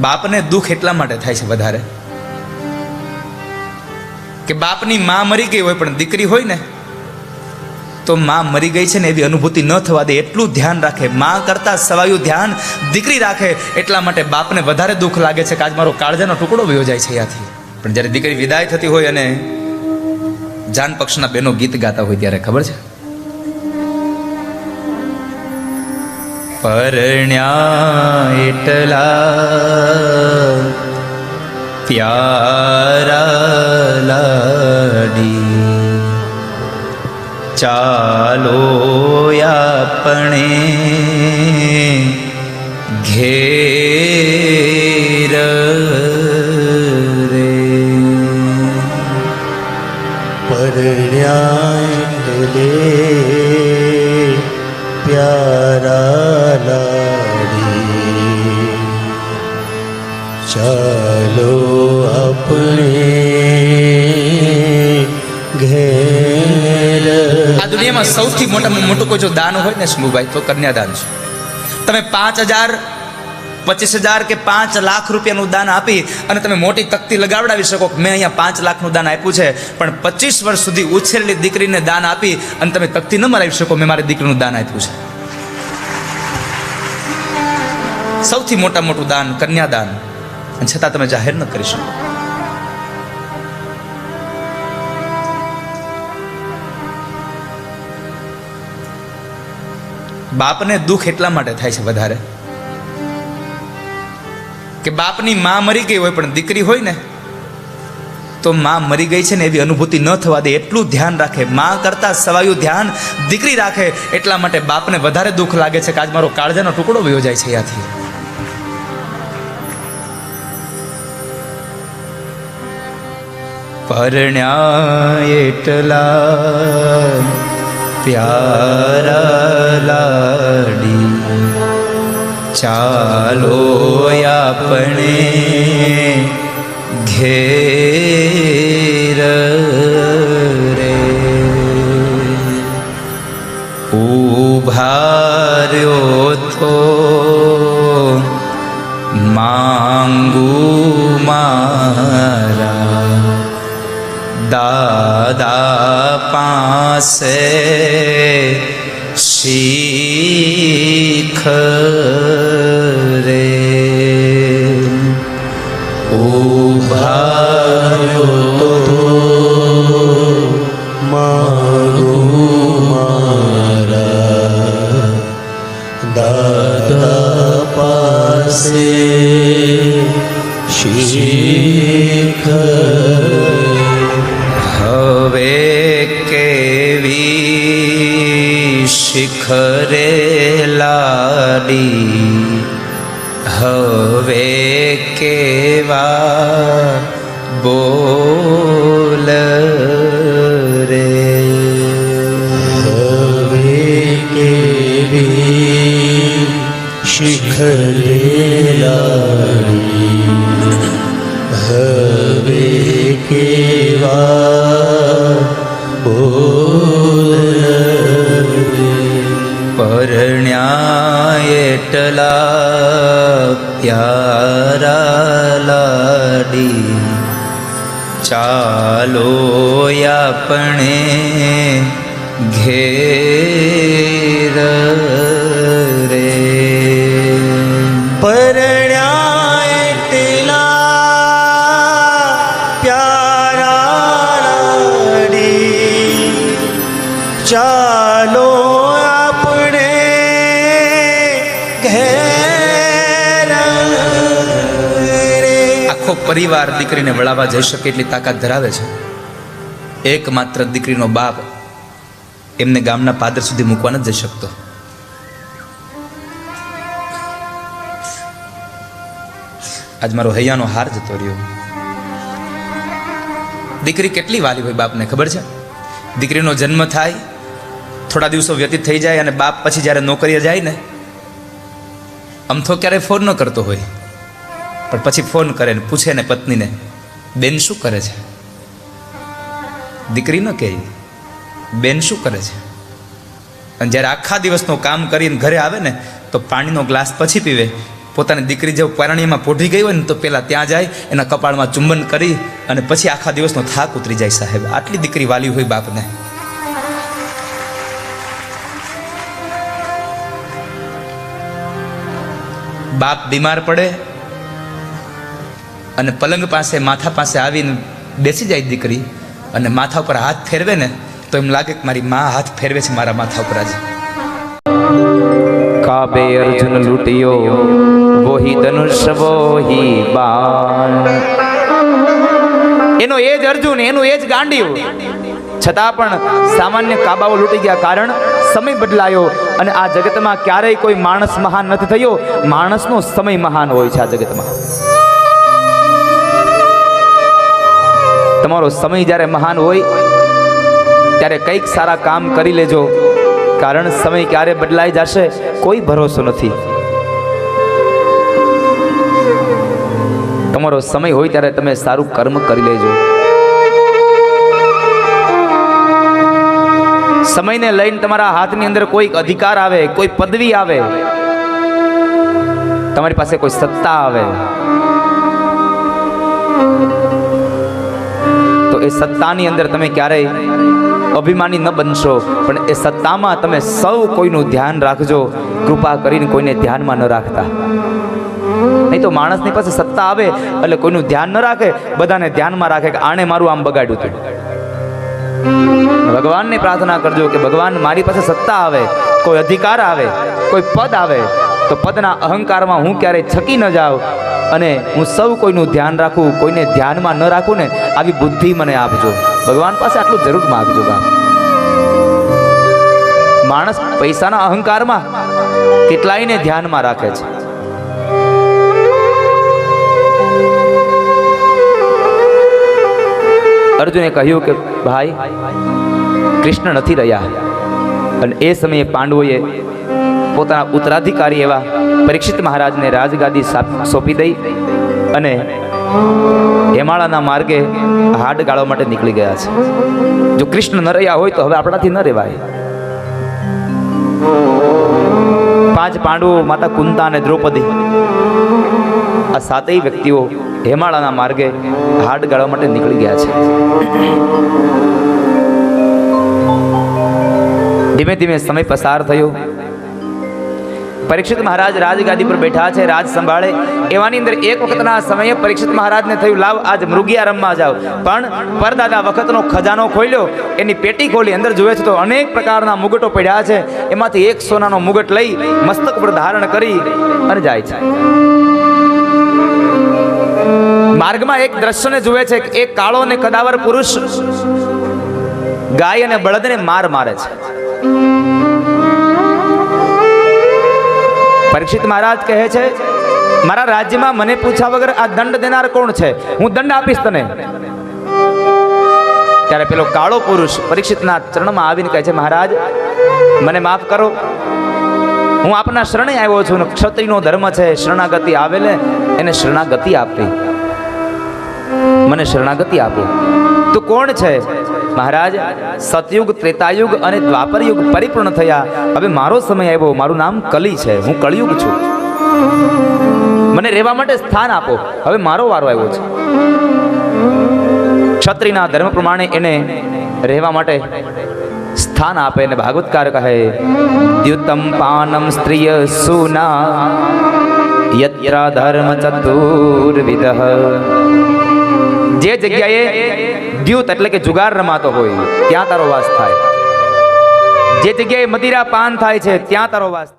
બાપને દુઃખ એટલા માટે થાય છે વધારે. કે બાપની માં મરી ગઈ હોય પણ દીકરી હોય ને, તો માં મરી ગઈ છે ને એવી અનુભૂતિ ન થવા દે, એટલું ધ્યાન રાખે. માં કરતા સવાયું ધ્યાન દીકરી રાખે, એટલા માટે બાપને વધારે દુઃખ લાગે છે કે આજ મારો કાળજાનો ટુકડો વયો જાય છે ત્યાંથી પણ જ્યારે દીકરી વિદાય થતી હોય અને જાન પક્ષના બેનો ગીત ગાતા હોય ત્યારે ખબર છે? પરણ્યા એટલા પ્યારા લાડી ચાલો આપણે ઘેર રે પરણ્યાલે પ્યારા લાડી ચાલો આપણે આ દુનિયામાં સૌથી મોટામાં મોટું કોઈ જો દાન હોય ને શંભુભાઈ, તો કન્યાદાન છે. તમે પાંચ હજાર, પચીસ હજાર કે પાંચ લાખ રૂપિયાનું દાન આપી અને તમે મોટી તકતી લગાવડાવી શકો મેં અહીંયા પાંચ લાખનું દાન આપ્યું છે, પણ પચીસ વર્ષ સુધી ઉછેરેલી દીકરીને દાન આપી અને તમે તકતી ન મરાવી શકો, મેં મારી દીકરીનું દાન આપ્યું છે. સૌથી મોટા મોટું દાન, કન્યાદાન. અને છતાં તમે જાહેર ન કરી શકો. બાપને દુઃખ એટલા માટે થાય છે વધારે કે બાપની માં મરી ગઈ હોય પણ દીકરી હોય ને, તો માં મરી ગઈ છે ને એવી અનુભૂતિ ન થવા દે, એટલું ધ્યાન રાખે. માં કરતા સવાયું ધ્યાન દીકરી રાખે એટલા માટે બાપને વધારે દુઃખ લાગે છે કે આજ મારો કાળજાનો ટુકડો વયો જાય છે ત્યાંથી પરણ્યા એટલા પ્યારા લાડી ચાલો આપણે ઘેર દાદા પાસે શીખ શિખરે લાડી હવે કેવા બોલ રે હવે કેવી શિખરે લાડી હવે કેવા બોલ એટલા પ્યારા લાડી. ચાલો આપણે ઘેર પરિવાર દીકરીને વળાવવા જઈ શકે એટલી તાકાત ધરાવે છે? એકમાત્ર દીકરીનો બાપ એમને ગામના પાદર સુધી મૂકવા નથી જઈ શકતો. આજ મારો હૈયાનો હાર જતો રહ્યો. દીકરી કેટલી વાલી હોય બાપને, ખબર છે? દીકરીનો જન્મ થાય, થોડા દિવસો વ્યતીત થઈ જાય અને બાપ પછી જ્યારે નોકરીએ જાય ને અમથો ક્યારેય ફોન ન કરતો હોય. પણ પછી ફોન કરે ને પૂછે ને પત્નીને, બેન શું કરે છે? દીકરી ન કહે, બેન શું કરે છે? અને જ્યારે આખા દિવસનું કામ કરીને ઘરે આવે ને, તો પાણીનો ગ્લાસ પછી પીવે. પોતાની દીકરી જેવું પરણીમાં પોઢી ગઈ હોય ને, તો પહેલાં ત્યાં જાય, એના કપાળમાં ચુંબન કરી અને પછી આખા દિવસનો થાક ઉતરી જાય સાહેબ. આટલી દીકરી વાલી હોય બાપને. બાપ બીમાર પડે અને પલંગ પાસે, માથા પાસે આવીને બેસી જાય દીકરી અને માથા ઉપર હાથ ફેરવે ને, તો એમ લાગે કે મારી મા હાથ ફેરવે છે મારા માથા ઉપર આજે. કાબે અર્જુન લૂટિયો, વોહી ધનુષ, વોહી બાણ. એનો એ જ અર્જુન, એનું એ જ ગાંડિયું. છતાં પણ સામાન્ય કાબાઓ લૂંટી ગયા કારણ સમય બદલાયો અને આ જગતમાં ક્યારેય કોઈ માણસ મહાન નથી થયો. માણસનો સમય મહાન હોય છે આ જગતમાં. તમારો સમય જ્યારે મહાન હોય, ત્યારે કંઈક સારા કામ કરી લેજો. કારણ સમય ક્યારે બદલાઈ જશે, કોઈ ભરોસો નથી. તમારો સમય હોય ત્યારે તમે સારું કર્મ કરી લેજો. સમયને લઈને તમારા હાથની અંદર કોઈક અધિકાર આવે, કોઈ પદવી આવે, તમારી પાસે કોઈ સત્તા આવે. એ સત્તાની અંદર તમે ક્યારેય અભિમાની ન બનશો, પણ એ સત્તામાં તમે સૌ કોઈનું ધ્યાન રાખજો, કૃપા કરીને કોઈને ધ્યાનમાં ન રાખતા. નહીં તો માણસની પાસે સત્તા આવે, એટલે કોઈનું ધ્યાન ન રાખે, બધાને ધ્યાનમાં રાખે કે આણે મારું આમ બગાડ્યું હતું ભગવાનને પ્રાર્થના કરજો કે ભગવાન મારી પાસે સત્તા આવે, કોઈ અધિકાર આવે, કોઈ પદ આવે તો પદના અહંકારમાં હું ક્યારેય છકી ન જાઉં અને હું સૌ કોઈનું ધ્યાન રાખું, કોઈને ધ્યાનમાં ન રાખું ને આવી બુદ્ધિ મને આપજો. ભગવાન પાસે આટલું જરૂર માગજો બાપ. માણસ પૈસાના અહંકારમાં કેટલાયને ધ્યાનમાં રાખે છે? અર્જુને કહ્યું કે, ભાઈ, કૃષ્ણ નથી રહ્યા. અને એ સમયે પાંડવોએ પોતાના ઉત્તરાધિકારી એવા પરીક્ષિત મહારાજને રાજગાદી સાપ- દઈ અને હેમાળાના માર્ગે હાડ ગાળવા માટે નીકળી ગયા છે. જો કૃષ્ણ ન રહ્યા હોય તો હવે આપણાથી ન રહેવાય પાંચ પાંડવો, માતા કુંતા અને દ્રૌપદી આ સાતેય વ્યક્તિઓ હેમાળાના માર્ગે હાડ ગાળવા માટે નીકળી ગયા છે. ધીમે ધીમે સમય પસાર થયો. પરીક્ષિત મહારાજ રાજગાદી પર બેઠા છે, રાજ સંભાળે. એવાની અંદર એક વખતના સમયે પરીક્ષિત મહારાજને થયું લાવ આજ મૃગિયા રમવા જાઓ પણ પરદાદા વખતનો ખજાનો ખોલ્યો, એની પેટી ખોલી અંદર જોવે છે તો અનેક પ્રકારના મુગટો પડ્યા છે. એમાંથી એક સોનાનો મુગટ લઈ મસ્તક પર ધારણ કરી અને જાય છે. માર્ગમાં એક દ્રશ્યને જુએ છે એક કાળો અને કદાવર પુરુષ ગાય અને બળદને માર મારે છે. પરીક્ષિત મહારાજ કહે છે, મારા રાજ્યમાં મને પૂછ્યા વગર આ દંડ દેનાર કોણ છે? હું દંડ આપીશ તને. ત્યારે પેલો કાળો પુરુષ પરીક્ષિતના ચરણમાં આવીને કહે છે, મહારાજ, મને માફ કરો. હું આપના શરણે આવ્યો છું ને ક્ષત્રિયનો ધર્મ છે. શરણાગતિ આવેલે, એને શરણાગતિ આપી. મને શરણાગતિ આપો. તું કોણ છે? મહારાજ, સતયુગ, ત્રેતાયુગ અને દ્વાપર યુગ પરિપૂર્ણ થયા. હવે મારો સમય આવ્યો, મારું નામ કલી છે, હું કળિયુગ છું. મને રહેવા માટે સ્થાન આપો. હવે મારો વારો આવ્યો છે. ક્ષત્રિના ધર્મ પ્રમાણે એને રહેવા માટે સ્થાન આપે અને ભાગવતકાર કહે, દ્યુતમ પાનમ સ્ત્રીય સુના, યત્રા ધર્મ ચતુર્વિદહ જે જગ્યાએ દ્યુત એટલે કે જુગાર રમાતો હોય, ત્યાં તારો વાસ થાય. જે જગ્યાએ મદિરા પાન થાય છે, ત્યાં તારો વાસ